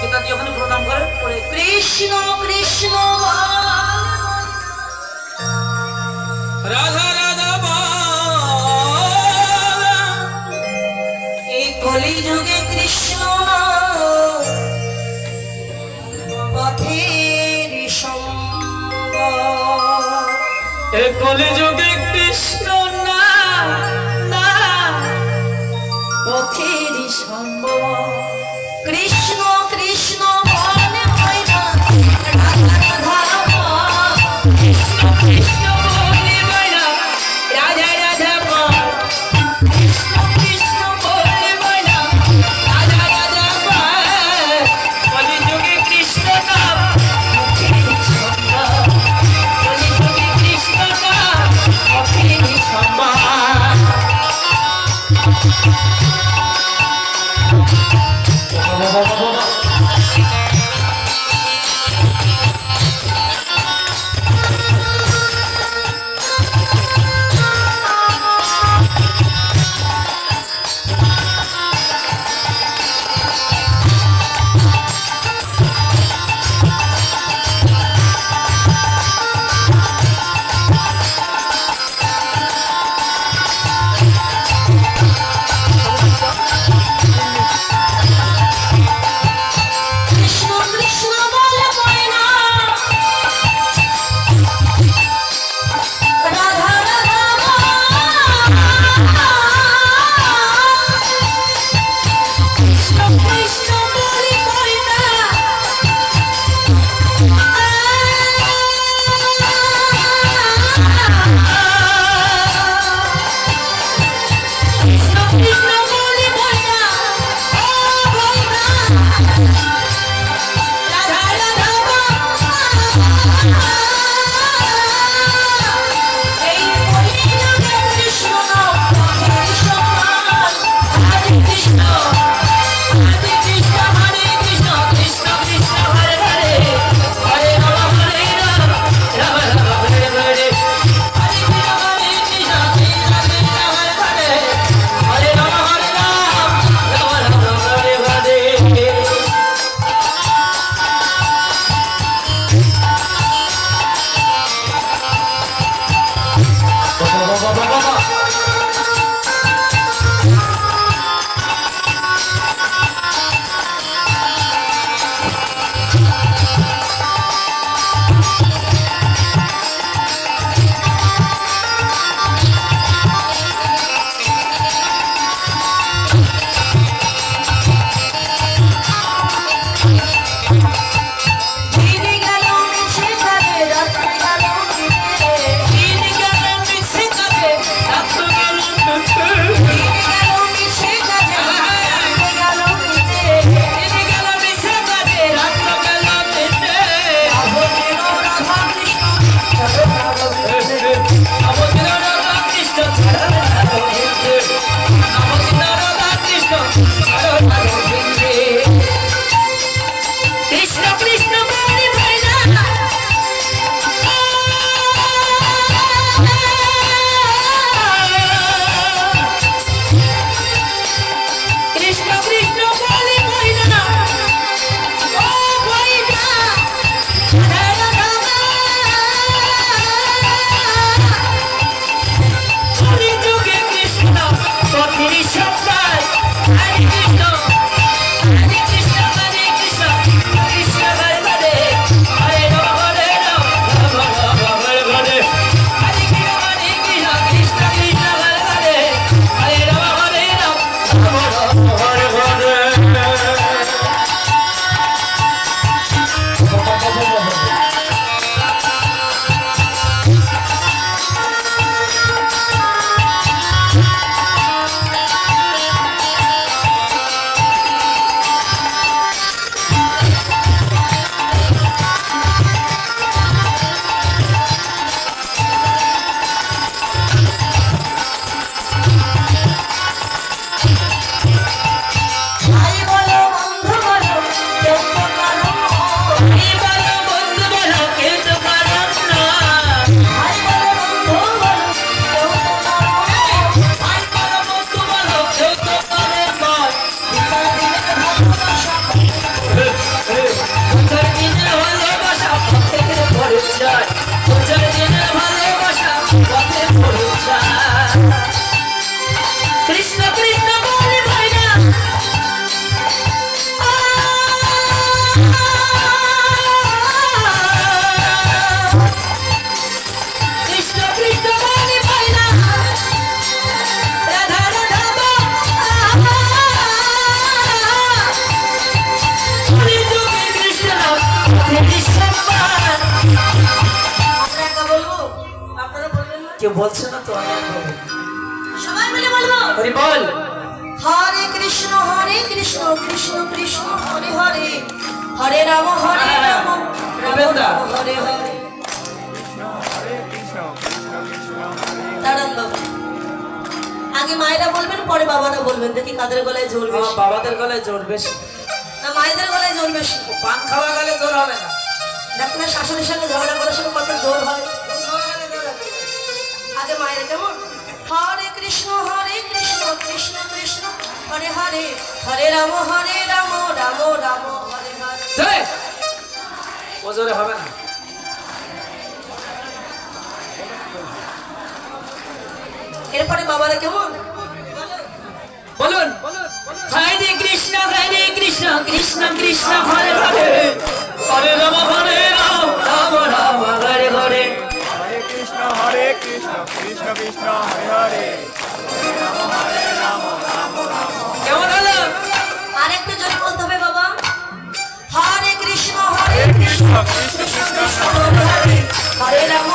গীতাদি ওখানে প্রণাম করে। কৃষ্ণ কৃষ্ণ রাধা রাধা এই কলি যুগে কৃষ্ণ পথের সঙ্গ এ কলিযুগে কৃষ্ণ どうぞどうう。কেউ বলছে না তো? সবাই মিলে বলব? হরি বল। হরে কৃষ্ণ হরে কৃষ্ণ কৃষ্ণ কৃষ্ণ হরে হরে। হরে রাম হরে রাম। হরে হরে আগে মায়েরা বলবেন পরে বাবারা বলবেন। দেখি কাদের গলায় জোর বেশি। বাবাদের গলায় জোর বেশি। না মায়েদের গলায় জোর বেশি। পান খাওয়া গেলে জোর হবে না। দেখো না শাশুড়ির সঙ্গে ঝগড়া করার সময় কত জোর হয়। আগে মায়ের কেমন? হরে কৃষ্ণ হরে কৃষ্ণ কৃষ্ণ কৃষ্ণ হরে হরে হরে রাম হরে রাম রাম রাম হরে হরে। হবে না। এরপরে বাবারা কেমন? বলুন। হরে কৃষ্ণ হরে কৃষ্ণ কৃষ্ণ কৃষ্ণ হরে হরে। হরে রাম হরে কৃষ্ণ কৃষ্ণ কৃষ্ণ হরে হরে কেমন হলো? আর একটু জোরে বলতে হবে বাবা। হরে কৃষ্ণ হরে কৃষ্ণ। কৃষ্ণ কৃষ্ণ হরে রাম।